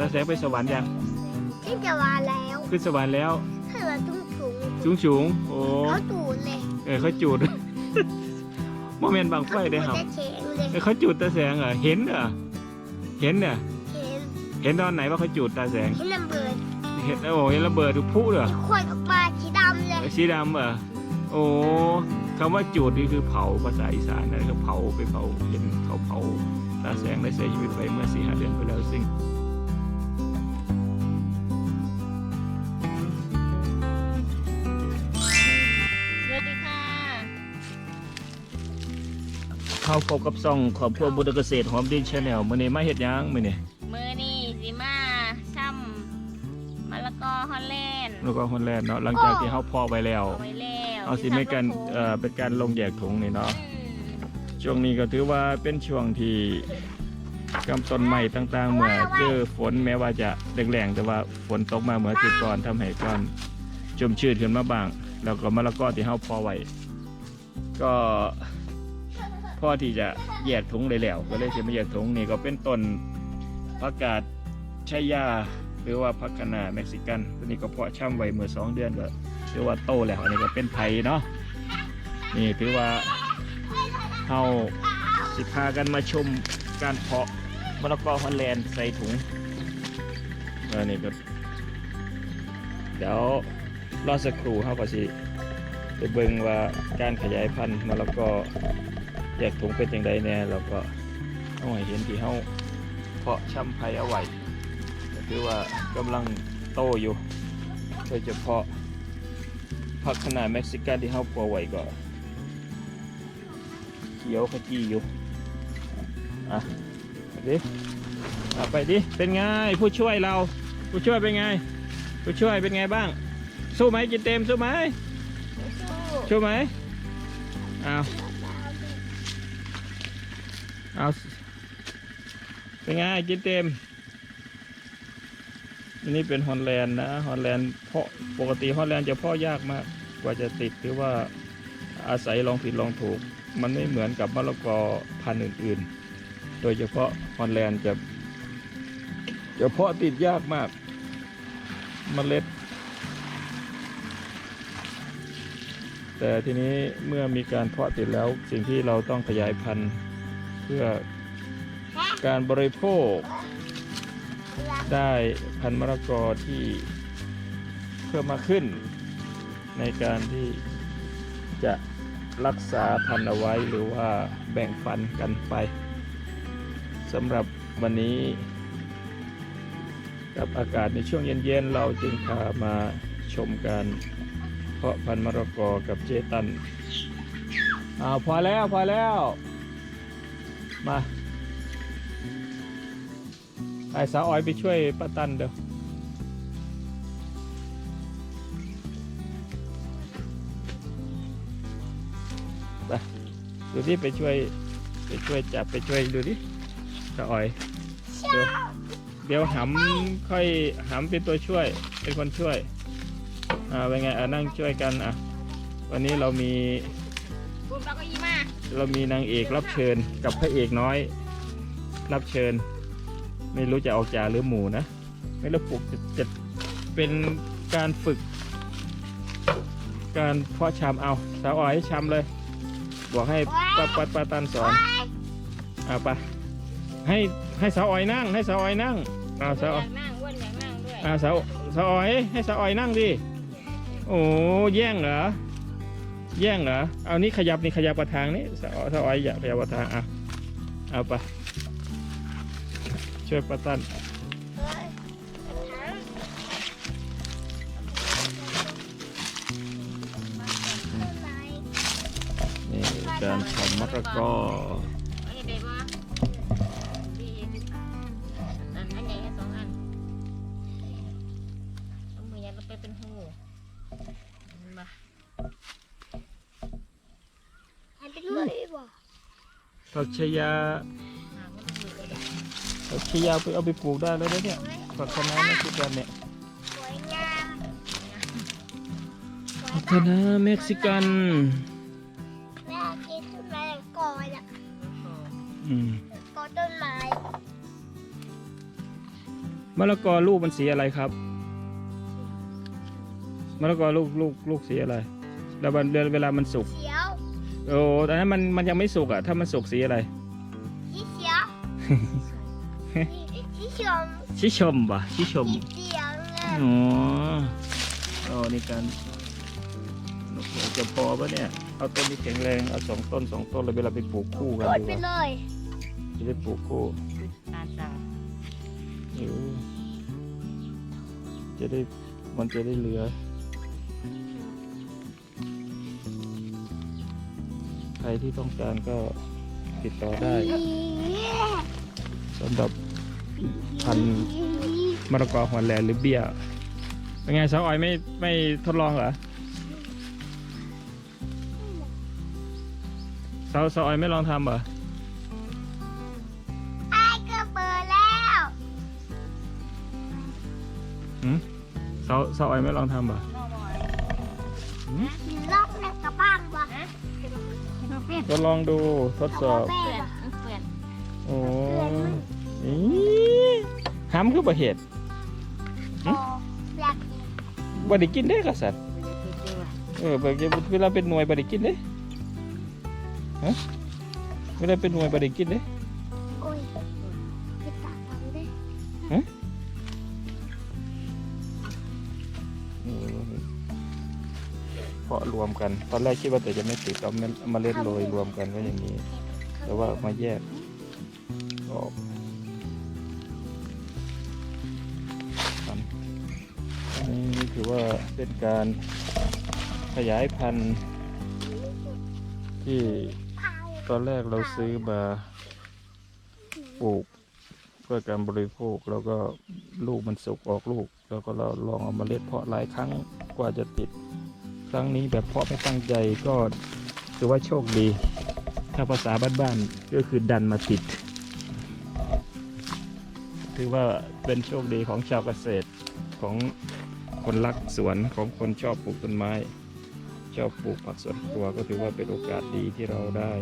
ตาแสงไปสวรรค์ยังที่จะวาแล้วขึ้นสวรรค์แล้วให้เราตุ้งถุงสูงสูงโอ้เขาตูดเลยเออเขาจูดโมเมนต์บางไฟได้ครับ เขาตูดจะเฉงเลยเออเขาจูดตาแสงเหรอเห็นเหรอเห็นเนี่ยเห็นเห็นตอนไหนว่าเขาจูดตาแสง เห็นลำเบิดเห็นโอ้เห็นระเบิดทุกผู้เหรอมีควันออกมาสีดำเลยเออสีดำเหรอโอ้คำว่าจูดนี่คือเผาภาษาอีสานนะก็เผาไปเผาเห็นเขาเผาตาแสงได้เสียชีวิตไปเมื่อสี่ห้าเดือนไปแล้วซึ่ง เข้าพบกับซ่องขอบครัวบุตรเกษตรหอมดินชาแนลมื้อนี้มาเฮ็ดหยังมื้อนี้มือนี่สิมาช่ำมะละกอฮอลแลนด์แล้วก็ฮอนแลนด์เนาะหลังจากที่เฮาเพอไว้แล้ว เอาไว้แล้วเอาสิไม่กันเอ่อเป็นการลงแยกถุงนี่เนาะอืมช่วงนี้ก็ถือว่าเป็นช่วงที่กำต้นใหม่ต่างๆเมื่อเจอฝนแม้ว่าจะแรงๆแต่ว่าฝนตกมาเมื่ออาทิตย์ก่อนทำให้ก้อนจุ่มชื้นขึ้นมาบ้าง แล้วก็มะละกอที่เฮาเพอไว้ก็ พอที่จะแยกถุงได้แล้ว ก็เลยจะมาแยกถุงนี่ก็เป็นต้นผักกาดชายา หรือว่าผักคะน้าเม็กซิกันตัวนี้ก็เพาะช่ำไว้เมื่อสองเดือนก็ถือว่าโตแล้วอันนี้ก็เป็นไผ่เนาะนี่ถือว่าเฮาสิพากันมาชมการเพาะมะละกอฮอลแลนด์ใส่ถุงออนี่ก็เดี๋ยวรอสักครู่เขาก็สิไปเบิ่งว่าการขยายพันธุ์มะละกอ แยกถุงเป็นอย่างไรแน่แล้วก็เอาให้เห็นที่เขาเพาะช่ำไผ่เอาไว้ก็คือว่ากำลังโตอยู่โดยเฉพาะผักขนาดเม็กซิกันที่เขาปลูกไว้ก็เขียวขจีอยู่อะไปดิอะไปดิเป็นไงผู้ช่วยเราผู้ช่วยเป็นไงผู้ช่วยเป็นไงบ้าง สู้ไหมกินเต็มสู้ไหมสู้ไหมเอา เอาเป็นไงกินเต็มอันนี้เป็นฮอลแลนด์นะฮอลแลนด์เพาะปกติฮอลแลนด์จะเพาะยากมากกว่าจะติดหรือว่าอาศัยลองผิดลองถูก มันไม่เหมือนกับมะละกอพันธุ์อื่น ๆ โดยเฉพาะฮอลแลนด์จะจะเพาะติดยากมากมเมล็ด แต่ทีนี้เมื่อมีการเพาะติดแล้วสิ่งที่เราต้องขยายพันธุ์ พื่อการบริโภค ได้พันธุ์มะละกอที่เพิ่มมากขึ้น ในการที่จะรักษาพันธุ์เอาไว้หรือว่าแบ่งปันกันไปสำหรับวันนี้ กับอากาศในช่วงเย็นๆเราจึงพามาชมการเพาะพันธุ์มะละกอกับเจตันอ้าวพอแล้วพอแล้ว มาไอ้สาวออยไปช่วยป้าตันเดี๋ยวดูที่ไปช่วยไปช่วยจับไปช่วยดูดิตาอ้อยเดี๋ยวเดี๋ยวหำค่อยหำเป็นตัวช่วย เป็นคนช่วยอ่าเป็นไงอ่านั่งช่วยกันอะวันนี้เรามีบุญปลาก็ยีมา เรามีนางเอกรับเชิญกับพระเอกน้อย รับเชิญ ไม่รู้จะออกจ่าหรือหมูนะ ไม่รู้ปลุกจะจะเป็นการฝึก การเพาะชำเอาสาวอ้อยให้ชำเลย บอกให้ป้าป้าป้าตันสอนเอาไปให้ให้สาวอ้อยนั่ง ให้สาวอ้อยนั่งเอาสาวออ้อยยากนั่งอ้วนอยากนั่งด้วยเอาสาวสาวอ้อยให้สาวอ้อยนั่งดิโอ้แย่งเหรอ แย่งเหรอ เอานี่ขยับนี่ขยับกระทางนี่สาวสาวอ้อยอยากขยับกระทางเอาเอาไปช่วยประตันนี่การทำมะละกอ ผักชายาหาคนอื่นเลยผักชายาไปเอาไปปลูกได้แล้วนะเนี่ยผักคะน้าเม็กซิกันเนี่ยสวยงามผักคะน้าเม็กซิกันแม่กินต้นไม้ก่อนอะอืมก่อต้นไม้มะละกอลูกมันสีอะไรครับมะละกอลูกลูกลูกสีอะไรแล้วมันเวลามันสุกเขียว โอ้ตอนนั้นมันมันยังไม่สุกอะ ถ้ามันสุกสีอะไร สีเขียวสีชมชิชมป่ะชิชมสีเขียวเลยอ๋ออ๋อนี่การนกหัวจะพอปะเนี่ย เอาต้นที่แข็งแรงเอาสองต้นสองต้นเลยเวลาไปปลูกคู่กันโดดดีไปกว่าเลยจะได้ปลูกคู่ตาสั่งเออจะได้มันจะได้เหลือ ใครที่ต้องการก็ติดต่อได้สำหรับพันธุ์มะละกอฮอลแลนด์หรือเบี้ยเป็นไงสาวอ้อยไม่ไม่ทดลองเหรอสาวสาวอ้อยไม่ลองทำเหรอไอ้ก็เปิดแล้วหืมสาวสาวอ้อยไม่ลองทำเหรอ ทดลองดูทดสอบแม่เปลี่ยนวะเปลี่ยนโอ้นี่ห้ำคือประเหตุโอ้อยากกินบไดิกินได้อกษัตริย์เดี๋ยวเดี๋ยวเออแบบเวลาเป็นหน่วยบไดิกินได้ฮะเวลาเป็นหน่วยบไดิกินได้โเพาะรวมกัน ตอนแรกคิดว่าแต่จะไม่ติดเอาเมล็ดโรยรวมกันก็อย่างนี้ แต่ว่ามาแยกออกนอันนี้ถือว่าเป็นการขยายพันธุ์ที่ตอนแรกเราซื้อมาปลูกเพื่อการบริโภคแล้วก็ลูกมันสุกออกลูก แล้วก็เราลองเอามาเล็ดเพาะหลายครั้งกว่าจะติด ครั้งนี้แบบเพาะไม่ตั้งใจก็ถือว่าโชคดี ถ้าภาษาบ้านๆก็คือดันมาติด ถือว่าเป็นโชคดีของชาวเกษตรของคนรักสวนของคนชอบปลูกต้นไม้ ชอบปลูกผักสวนครัวก็ถือว่าเป็นโอกาสดีที่เราได้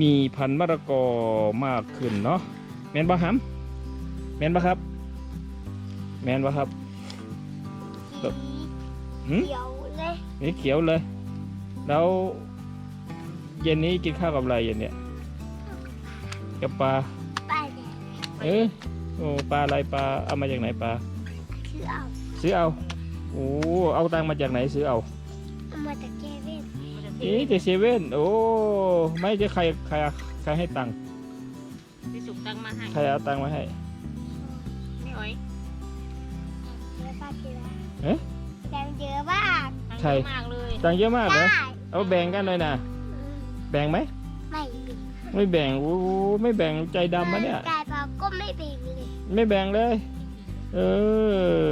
มีพันธุ์มะละกอมากขึ้นเนาะแมนบะฮัมแมนบะครับ แมนบะครับ หืมเขียวเลยนี่เขียวเลย แล้ว เย็นนี้กินข้าวกับอะไรเย็นเนี่ยกับปลาไปเลยเออโอ้ปลาอะไรปลาเอามาจากไหนปลาคือเอาซื้อเอาโอ้เอาตังค์มาจากไหนซื้อเอาเอามาจากเจเว่นมันจะเอ๊ะจากเซเว่นโอ้ไม่จะใครใครใครให้ตังค์ที่สุกตั้งมาให้ใครเอาตังค์มาให้ไม่อ้อยเยอะมากเลยเอ๊ะแดง เยอะมากตั้งใครเยอะมากเลยตังค์เยอะมากเหรได้อเอาแบ่งกันเลยนะอืมแบ่งไหม ไม่มีไม่แบ่ง โอ้ไม่แบ่งใจดำมะเนี่ยกายเปล่าก็ไม่เบ่งเลยไม่แบ่งเลย เอ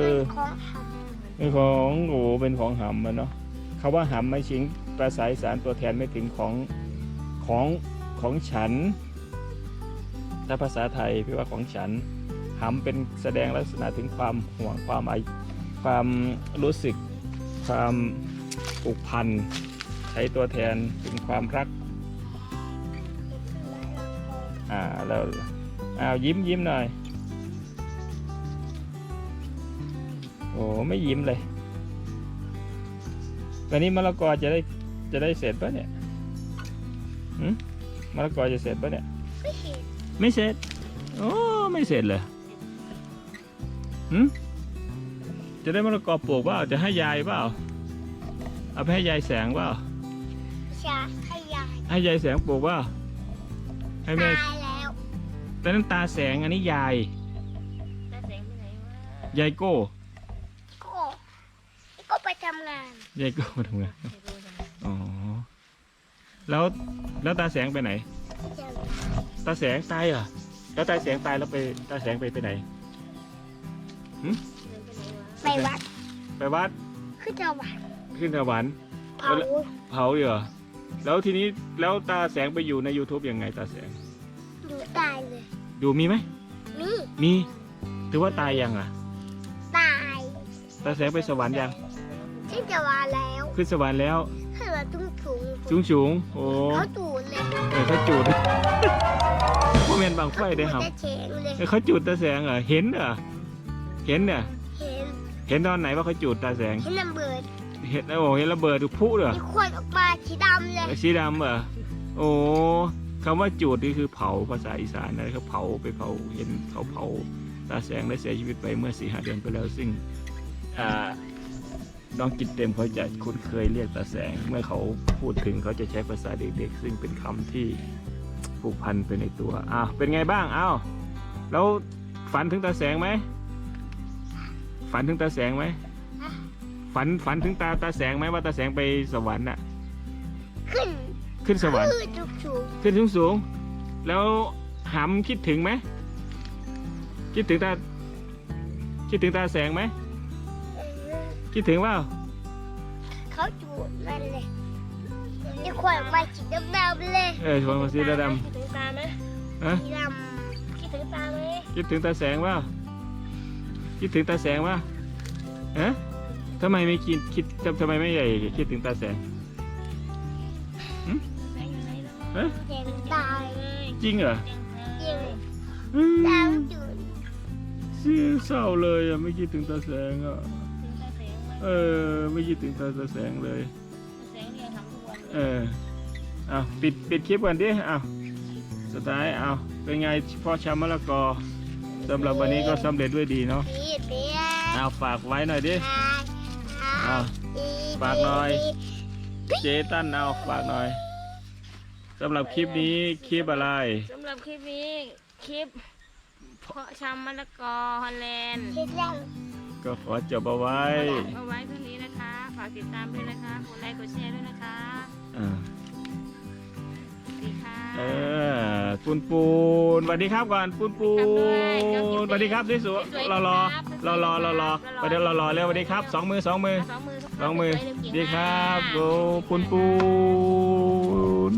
อของทเป็นของโอ้เป็นของหำมันเนาะคาว่าหำไม่ชิงภาษาอีสารตัวแทนไม่ถึงของของของฉัน ถ้าภาษาไทยพี่ว่าของฉันหำเป็นแสดงลักษณะถึงความห่วงความไอความรู้สึก ความผูกพัน ใช้ตัวแทนถึงความรักำอ่าแล้วอ้าวยิ้มยิ้มหน่อย โอ้ไม่ยิ้มเลยตอนนี้มะละกอจะได้จะได้เสร็จปะเนี่ยหืมมะละกอจะเสร็จปะเนี่ย ไม่เห็นไม่เสร็จ โอ้ ไม่เสร็จเลยหืม จะได้มะละกอปลูกเปล่าจะให้ยายเปล่าเอาไปให้ยายแสงเปล่าชาขยายให้ยายแสงปลูกเปล่าให้แม่ตายแล้วแต่นั้นตาแสงอันนี้ยายตาแสงไปไหนวะยายโก้ก็ก็ไปทำงานยายโก้มาทำงานไม่รู้จังอ๋อแล้วแล้วตาแสงไปไหนเดี๋ยวตาแสงตายเหรอแล้วตาแสงตายแล้วไปตาแสงไปไปไหนเดินไปไหนวะ ไปวัด ไปวัดขึ้นจะวัดขึ้นสวรรค์เผาเผาอยู่เหรอแล้วทีนี้แล้วตาแสงไปอยู่ใน YouTube ยังไงตาแสงอยู่ตายเลย ดูมีไหมนี่มีถือว่าตายยังอะ ตายตาแสงไปสวรรค์ยังขึ้นจะวัดแล้ว ขึ้นสวรรค์แล้วขึ้นมาตุ้งถุงสูงสูงๆโอ้เขาตูดเลยเออเขาจูดพ่อเมนบบังไฟได้ครับจะเฉงเลยเอ้ยเขาจุดตาแสงเหรอเห็นเหรอเห็นเนี่ยเห็น เห็นตอนไหนว่าเขาจุดตาแสง เห็นน้ำเบิดเห็นโอ้เห็นระเบิดพุเหรอมีควันออกมาสีดำเลยสีดำเหรอโอ้คำว่าจุดนี่คือเผาภาษาอีสานนะเขาเผาไปเผาเห็นเขาเผาตาแสงได้เสียชีวิตไปเมื่อสี่ห้าเดือนไปแล้วซึ่งอ่าน้องกินเต็มเขาจะคุ้นเคยเรียกตาแสง เมื่อเขาพูดถึงเขาจะใช้ภาษาเด็กๆ ซึ่งเป็นคำที่ผูกพันไปในตัวอ้าวเป็นไงบ้างอ้าวแล้วฝันถึงตาแสงไหม ฝันถึงตาแสงไหมฝันฝันถึงตาตาแสงไหมว่าตาแสงไปสวรรค์น่ะ ขึ้นขึ้นสวรรค์ ขึ้นสูงสูงขึ้นสูงสูงๆแล้วหำคิดถึงไหมคิดถึงตาคิดถึงตาแสงไหมๆเออคิดถึงว่าเขาจูดนั่นเลยมีควันออกมาสีดำๆเลยเออชวนมาสีดคิดถึงตาไหมำฮะสีดคิดถึงตาไหมคิดถึงตาแสงว่า คิดถึงตาแสงว่าฮะทำไมไม่คิดคิดทำทำไมไม่ใหญ่คิดถึงตาแสงแสงอยู่ไหนเนาะฮะำเห็นตายเลยจริงเหรอจริงอืมดาวจูดเศร้าเลยอะไม่คิดถึงตาแสงอะถึงตาแสงไหมเออไม่คิดถึงตาแสงเลยแสงเนี่ยทำทุกวันเออเอาปิดปิดคลิปก่อนดิเอาสุดท้ายเอาเป็นไงพ่อชามมะละกอสำหรับวันนี้ก็สำเร็จด้วยดีเนาะปี เปียเอาฝากไว้หน่อยดิหาหาเอาปีฝากหน่อย เจตันเอาฝากหน่อยสำหรับคลิปนี้คลิปอะไรสำหรับคลิปนี้คลิปเพาะชำมะละกอฮอลแลนด์คิดยังก็ขอจบเอาไว้เอาไว้เท่านี้นะคะ ฝากติดตามด้วยนะคะกดไลค์กดแชร์ด้วยนะคะอ่าสวัส ดีค่ะเออปูนปูนสวัสดีครับก่อนปูนปูนสวัสดีครับสวยๆรอรอรอรอรอรอประเดี๋ยวรอรอเร็วสวัสดีครับสองมือสองมือสองมือสองมือสวยๆเรียบเก่งดีครับมากโอ้ปูนปูน